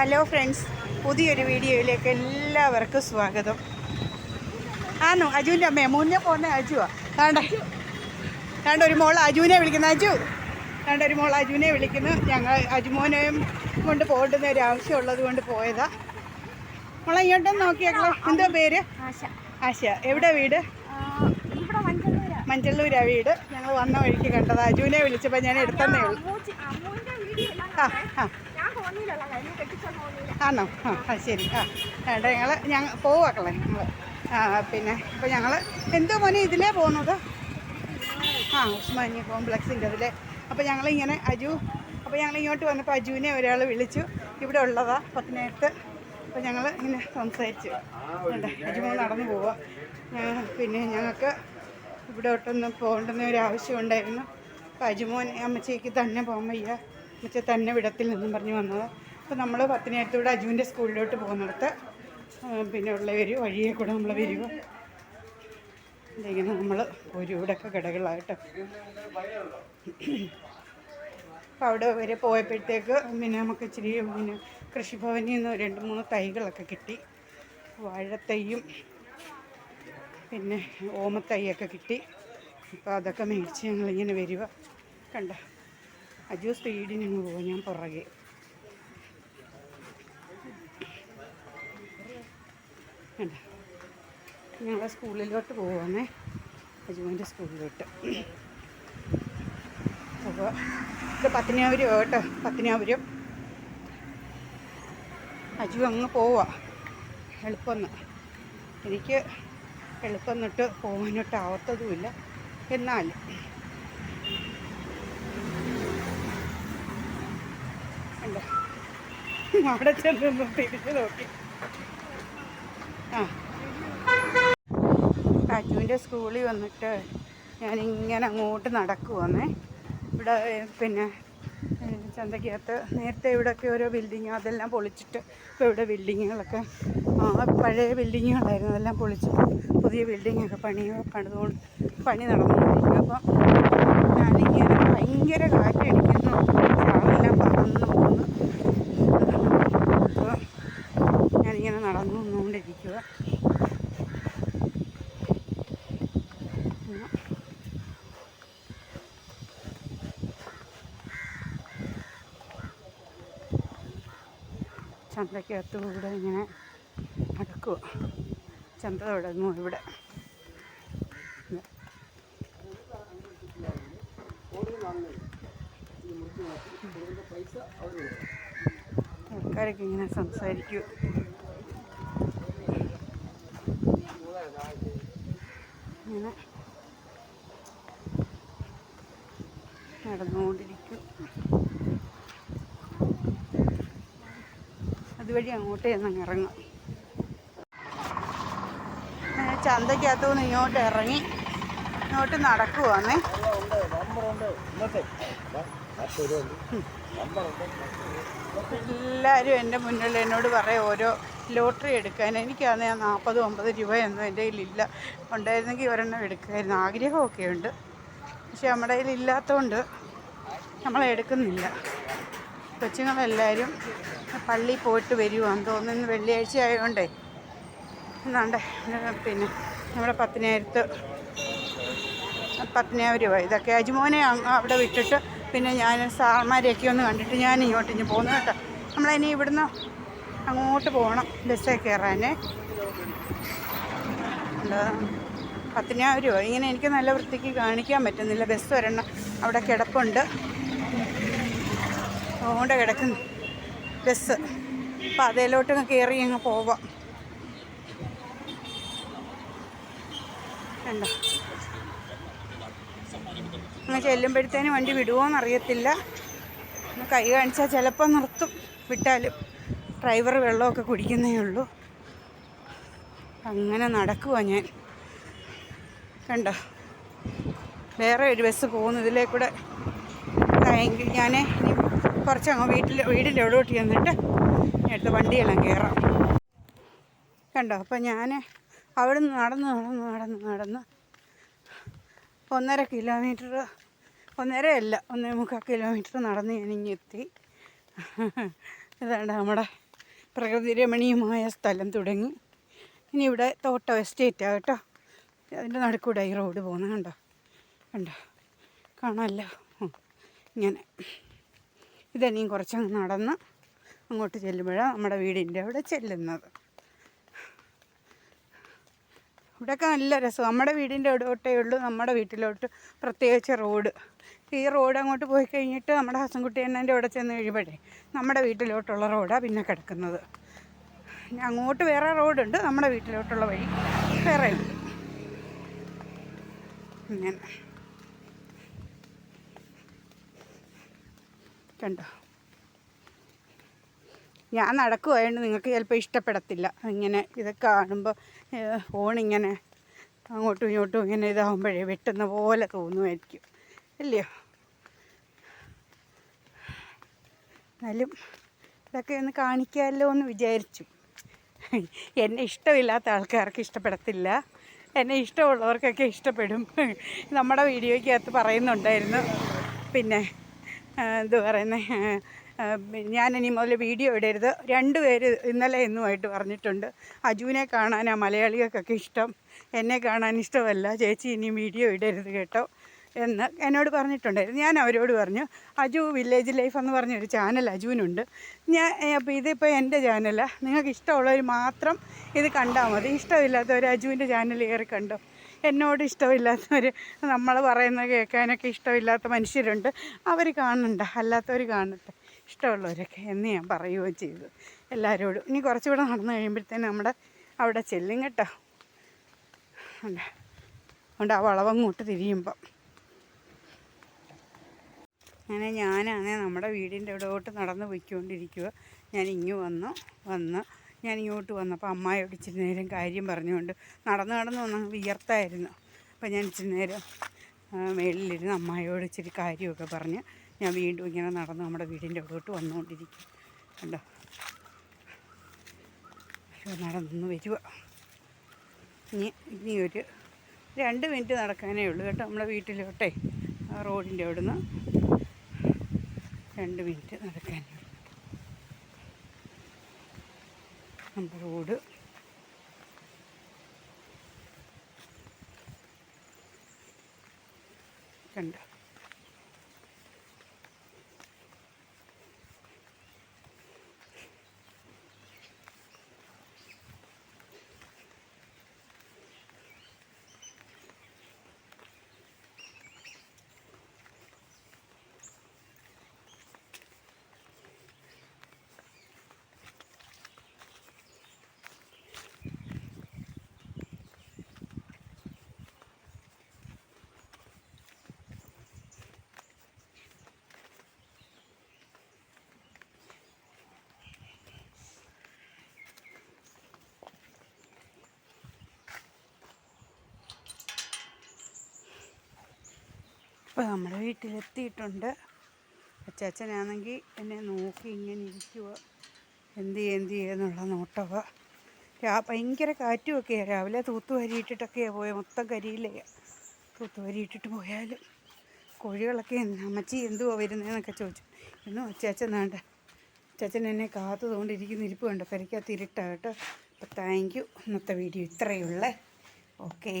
Hello friends പുതിയൊരു വീഡിയോയിലേക്ക് എല്ലാവർക്കും സ്വാഗതം. ആണോ അജുവിന്റെ അമ്മയെ? മുന്നേ പോകുന്ന അജുവാ. കാണ്ട? കണ്ട ഒരു മോൾ അജുവിനെ വിളിക്കുന്ന. അജു കണ്ട ഒരു മോൾ അജുവിനെ വിളിക്കുന്നു. ഞങ്ങൾ അജുമോനെയും കൊണ്ട് പോകേണ്ടുന്ന ഒരു ആവശ്യമുള്ളത് കൊണ്ട് പോയതാ. മോളെ ഇങ്ങോട്ടും നോക്കിയാക്കളെ എന്താ പേര്? ആശ. എവിടെ വീട്? മഞ്ചല്ലൂരാ വീട്. ഞങ്ങൾ വന്ന വഴിക്ക് കണ്ടത്. അജുവിനെ വിളിച്ചപ്പോൾ ഞാൻ എടുത്തന്നേ ഉള്ളൂ. ആ ആ. ആണോ ആ ശരി ആ വേണ്ട ഞങ്ങൾ ഞങ്ങൾ പോവാക്കളെ ഞങ്ങൾ ആ പിന്നെ അപ്പോൾ ഞങ്ങൾ എന്തോ മോനെ ഇതിലേ പോകുന്നത് ആ ഉസ്മാനി കോംപ്ലക്സിന്റെ അതിലെ അപ്പോൾ ഞങ്ങളിങ്ങനെ അജു അപ്പോൾ ഞങ്ങൾ ഇങ്ങോട്ട് വന്നപ്പോൾ അജുവിനെ ഒരാൾ വിളിച്ചു ഇവിടെ ഉള്ളതാ പത്തിനകത്ത് അപ്പോൾ ഞങ്ങൾ ഇങ്ങനെ സംസാരിച്ചു വേണ്ട അജുമോ നടന്നു പോവുക പിന്നെ ഞങ്ങൾക്ക് ഇവിടോട്ടൊന്ന് പോകേണ്ടുന്ന ഒരു ആവശ്യം ഉണ്ടായിരുന്നു അപ്പോൾ അജുമോൻ അമ്മച്ചേക്ക് തന്നെ പോകാൻ വയ്യ അമ്മച്ച തന്നെ വിടത്തിൽ നിന്നും പറഞ്ഞു വന്നത്. അപ്പോൾ നമ്മൾ പത്തിനായിരത്തോടെ അജുവിന്റെ സ്കൂളിലോട്ട് പോകുന്നിടത്ത് പിന്നെ ഉള്ള വരും വഴിയെ കൂടെ നമ്മൾ വരിക. ഇതിങ്ങനെ നമ്മൾ ഒരു ഇവിടെയൊക്കെ കടകളായിട്ട്. അപ്പോൾ അവിടെ വരെ പോയപ്പോഴത്തേക്ക് പിന്നെ നമുക്ക് ഇച്ചിരി പിന്നെ കൃഷിഭവനിൽ നിന്ന് രണ്ട് മൂന്ന് തൈകളൊക്കെ കിട്ടി. വാഴത്തൈയും പിന്നെ ഓമത്തൈയൊക്കെ കിട്ടി. അപ്പോൾ അതൊക്കെ മേടിച്ച് ഞങ്ങളിങ്ങനെ വരിക. കണ്ട? അജു സ്പീഡിന് പോകും ഞാൻ പുറകെ. ഞങ്ങളെ സ്കൂളിലോട്ട് പോവാന്നേ. അജുവിന്റെ സ്കൂളിലോട്ട്. അപ്പോൾ ഇത് പത്തിനാപുരം കേട്ടോ പത്തിനാപുരം. അജു അങ്ങ് പോവാ എളുപ്പമെന്ന് എനിക്ക് എളുപ്പം തൊട്ട് പോകാനൊട്ട് ആവത്തതുമില്ല എന്നാലും അവിടെ ചെന്ന് തിരിച്ചു നോക്കി. ആ. അജുവിന്റെ സ്കൂളിൽ വന്നിട്ട് ഞാനിങ്ങനെ അങ്ങോട്ട് നടക്കുവന്നേ. ഇവിടെ പിന്നെ ചന്തക്കകത്ത് നേരത്തെ ഇവിടെയൊക്കെ ഓരോ ബിൽഡിങ് അതെല്ലാം പൊളിച്ചിട്ട് ഇപ്പോൾ ഇവിടെ ബിൽഡിങ്ങുകളൊക്കെ പഴയ ബിൽഡിങ്ങുകളായിരുന്നു. അതെല്ലാം പൊളിച്ചിട്ട് പുതിയ ബിൽഡിങ്ങൊക്കെ പണി പണിതുകൊണ്ട് പണി നടന്നുകൊണ്ടിരിക്കും അപ്പം ഞാനിങ്ങനെ ഭയങ്കര കാറ്റടിക്കുന്നു ചാളെല്ലാം പറന്ന് പോകുന്നു അപ്പോൾ ഞാനിങ്ങനെ നടന്നു വന്നുകൊണ്ടിരിക്കുക ചന്തക്കകത്തൂടെ ഇങ്ങനെ നടക്കുക ചന്ത തുടങ്ങും ഇവിടെ. ആൾക്കാരൊക്കെ ഇങ്ങനെ സംസാരിക്കും. ഇങ്ങനെ നടന്നുകൊണ്ടിരിക്കും. അതുവഴി അങ്ങോട്ട് ചെന്നങ്ങ് ഇറങ്ങും ചന്തയ്ക്കകത്തു നിന്ന് ഇങ്ങോട്ട്. ഇറങ്ങി ഇങ്ങോട്ട് നടക്കുവാന്നേ എല്ലാവരും എന്റെ മുന്നിൽ എന്നോട് പറയും ഓരോ ലോട്ടറി എടുക്കാൻ എനിക്കാണ് നാൽപ്പത് ഒമ്പത് രൂപയൊന്നും എന്റെ കയ്യിലില്ല. ഉണ്ടായിരുന്നെങ്കിൽ ഒരെണ്ണം എടുക്കുമായിരുന്നു. ആഗ്രഹമൊക്കെ ഉണ്ട്. പക്ഷെ നമ്മുടെ കയ്യിൽ ഇല്ലാത്തതുകൊണ്ട് നമ്മൾ എടുക്കുന്നില്ല. കൊച്ചുങ്ങളെല്ലാവരും പള്ളി പോയിട്ട് വരുവാന്ന് തോന്നുന്നു. വെള്ളിയാഴ്ച ആയതുകൊണ്ടേ. എന്നാണ്ടേ? പിന്നെ നമ്മുടെ പത്തിനായിരത്ത് പത്തിനായിരം പോയി. ഇതൊക്കെ അജുമോനെ അവിടെ വിട്ടിട്ട് പിന്നെ ഞാൻ സാർമാരെയൊക്കെ ഒന്ന് കണ്ടിട്ട് ഞാൻ ഇങ്ങോട്ട് ഇനി പോകുന്നു കേട്ടോ. നമ്മളിനി ഇവിടുന്ന് അങ്ങോട്ട് പോകണം ബസ്സിൽ കയറാനേ. എന്താ പോയി. ഇങ്ങനെ എനിക്ക് നല്ല വൃത്തിക്ക് കാണിക്കാൻ പറ്റുന്നില്ല. ബസ് വരണം അവിടെ കിടപ്പുണ്ട്. അതുകൊണ്ട് കിടക്കുന്നു. ബസ്. അപ്പം അതിലോട്ട് കയറി അങ്ങ് പോവാം. കണ്ടോ? അങ്ങ് ചെല്ലുമ്പോഴത്തേനും വണ്ടി വിടുമോയെന്ന് അറിയത്തില്ല ഒന്ന് കൈ കാണിച്ചാൽ ചിലപ്പോൾ നിർത്തും. വിട്ടാലും ഡ്രൈവർ വെള്ളമൊക്കെ കുടിക്കുന്നേ ഉള്ളൂ. അങ്ങനെ നടക്കുവാ ഞാൻ. കണ്ടോ? വേറെ ഒരു ബസ് പോകുന്നു. ഇതിലേ കൂടെ എങ്കിൽ ഞാൻ ഇനി കുറച്ചങ്ങ് വീട്ടിൽ വീടിന്റെ ഉള്ളോട്ട് ചെന്നിട്ട് എടുത്ത് വണ്ടിയെല്ലാം കയറാം കണ്ടോ? അപ്പം ഞാൻ അവിടെ നിന്ന് നടന്ന് നടന്ന് നടന്ന് നടന്ന് ഒന്നര കിലോമീറ്റർ ഒന്നര അല്ല ഒന്നേ മുക്കാൽ കിലോമീറ്റർ നടന്ന് ഞാനിങ്ങെത്തി ഇതാണ് നമ്മുടെ പ്രകൃതി രമണീയമായ സ്ഥലം തുടങ്ങി. ഇനി ഇവിടെ തോട്ടം എസ്റ്റേറ്റ് ആട്ടോ അതിന്റെ നടുക്കൂടെ ഈ റോഡ് പോകുന്നത് കണ്ടോ? കണ്ടോ? കാണാമല്ലോ. ഇങ്ങനെ. ഇതനിയും കുറച്ചങ്ങ് നടന്ന് അങ്ങോട്ട് ചെല്ലുമ്പോഴാണ് നമ്മുടെ വീടിന്റെ അവിടെ ചെല്ലുന്നത്. ഇവിടെയൊക്കെ നല്ല രസം നമ്മുടെ വീടിന്റെ ഇടോട്ടേ ഉള്ളൂ. നമ്മുടെ വീട്ടിലോട്ട് പ്രത്യേകിച്ച് റോഡ് ഈ റോഡ് അങ്ങോട്ട് പോയി കഴിഞ്ഞിട്ട് നമ്മുടെ ഹസൻകുട്ടി അണ്ണന്റെ അവിടെ ചെന്ന് കഴിയുമ്പോഴേ നമ്മുടെ വീട്ടിലോട്ടുള്ള റോഡാണ് പിന്നെ കിടക്കുന്നത്. അങ്ങോട്ട് വേറെ റോഡുണ്ട് നമ്മുടെ വീട്ടിലോട്ടുള്ള വഴി വേറെ ഉണ്ട്. ഇങ്ങനെ. കണ്ടോ? ഞാൻ നടക്കുമായതുകൊണ്ട് നിങ്ങൾക്ക് ചിലപ്പോൾ ഇഷ്ടപ്പെടത്തില്ല. ഇങ്ങനെ ഇതൊക്കെ കാണുമ്പോൾ ഫോണിങ്ങനെ അങ്ങോട്ടും ഇങ്ങോട്ടും ഇങ്ങനെ ഇതാകുമ്പോഴേ വെട്ടുന്ന പോലെ തോന്നുമായിരിക്കും അല്ലയോ? എന്നാലും ഇതൊക്കെ ഒന്ന് കാണിക്കാമല്ലോ എന്ന് വിചാരിച്ചു. എന്നെ ഇഷ്ടമില്ലാത്ത ആൾക്കാർക്ക് ഇഷ്ടപ്പെടത്തില്ല. എന്നെ ഇഷ്ടമുള്ളവർക്കൊക്കെ ഇഷ്ടപ്പെടും. നമ്മുടെ വീഡിയോയ്ക്കകത്ത് പറയുന്നുണ്ടായിരുന്നു. പിന്നെ എന്ത് പറയുന്നത് ഇനി മുതൽ വീഡിയോ ഇടരുത്. രണ്ട് പേര് ഇന്നലെ ഇന്നുമായിട്ട് പറഞ്ഞിട്ടുണ്ട്. അജുവിനെ കാണാനാ മലയാളികൾക്കൊക്കെ ഇഷ്ടം. എന്നെ കാണാൻ ഇഷ്ടമല്ല. ചേച്ചി ഇനി വീഡിയോ ഇടരുത് കേട്ടോ. എന്ന് എന്നോട് പറഞ്ഞിട്ടുണ്ടായിരുന്നു ഞാൻ അവരോട് പറഞ്ഞു അജു വില്ലേജ് ലൈഫ് എന്ന് പറഞ്ഞൊരു ചാനൽ അജുവിനുണ്ട്. ഞാൻ അപ്പോൾ ഇതിപ്പോൾ എന്റെ ചാനലാണ് നിങ്ങൾക്ക് ഇഷ്ടമുള്ളവർ മാത്രം ഇത് കണ്ടാൽ മതി. ഇഷ്ടമില്ലാത്തവർ അജുവിന്റെ ചാനൽ കയറി കണ്ടോ? എന്നോട് ഇഷ്ടമില്ലാത്തവർ നമ്മൾ പറയുന്നത് കേൾക്കാനൊക്കെ ഇഷ്ടമില്ലാത്ത മനുഷ്യരുണ്ട്. അവർ കാണണ്ട അല്ലാത്തവർ കാണട്ടെ. ഇഷ്ടമുള്ളവരൊക്കെ എന്ന് ഞാൻ പറയുകയും ചെയ്തു. എല്ലാവരോടും. ഇനി കുറച്ചുകൂടെ നടന്നു കഴിയുമ്പോഴത്തേന് നമ്മുടെ അവിടെ ചെല്ലും കേട്ടോ. അതുകൊണ്ട് ആ വളവങ്ങോട്ട് തിരിയുമ്പം. അങ്ങനെ ഞാനാണേ നമ്മുടെ വീടിന്റെ ഇവിടോട്ട് നടന്ന് പോയിക്കൊണ്ടിരിക്കുക ഞാൻ ഇങ്ങു വന്നു വന്ന്. ഞാൻ ഇങ്ങോട്ട് വന്നപ്പോൾ അമ്മായോട് ഇച്ചിരി നേരം കാര്യം പറഞ്ഞുകൊണ്ട് നടന്ന് നടന്ന് വന്ന് വിയർത്തായിരുന്നു. അപ്പോൾ ഞാൻ ഇച്ചിരി നേരം മേളിലിരുന്ന് അമ്മായോട് ഇച്ചിരി കാര്യമൊക്കെ പറഞ്ഞ് ഞാൻ വീണ്ടും ഇങ്ങനെ നടന്ന് നമ്മുടെ വീടിന്റെ ഇവിടോട്ട് വന്നുകൊണ്ടിരിക്കും. കണ്ടോ? നടന്നു വരിക ഇനി ഇനി ഒരു രണ്ട് മിനിറ്റ് നടക്കാനേ ഉള്ളൂ കേട്ടോ. നമ്മുടെ വീട്ടിലോട്ടെ റോഡിന്റെ അവിടുന്ന്. രണ്ട് മിനിറ്റ് നടക്കാൻ. നമ്മുടെ റോഡ്. കണ്ടോ? ഇപ്പോൾ നമ്മുടെ വീട്ടിലെത്തിയിട്ടുണ്ട്. അച്ചാച്ചനാണെങ്കിൽ എന്നെ നോക്കി ഇങ്ങനെ ഇരിക്കുക എന്ത് എന്ത് ചെയ്യുന്നുള്ള നോട്ടവ. രാ ഭയങ്കര കാറ്റുമൊക്കെയാണ് രാവിലെ തൂത്ത് വരിയിട്ടിട്ടൊക്കെയാണ് പോയത് മൊത്തം കരിയില്ലയാണ് തൂത്ത് വരിയിട്ടിട്ട് പോയാലും കോഴികളൊക്കെ അമ്മച്ചി എന്തുവാ വരുന്നതെന്നൊക്കെ ചോദിച്ചു. ഇന്നും അച്ചാച്ചൻ വേണ്ട. അച്ചാച്ചൻ എന്നെ കാത്തുകൊണ്ടിരിക്കുന്ന ഇരിപ്പ് കണ്ടോ? പെരയ്ക്കകത്ത് ഇരുട്ടാ കേട്ടോ. അപ്പോൾ താങ്ക് യു. ഇന്നത്തെ വീഡിയോ ഇത്രയുള്ളേ ഓക്കേ.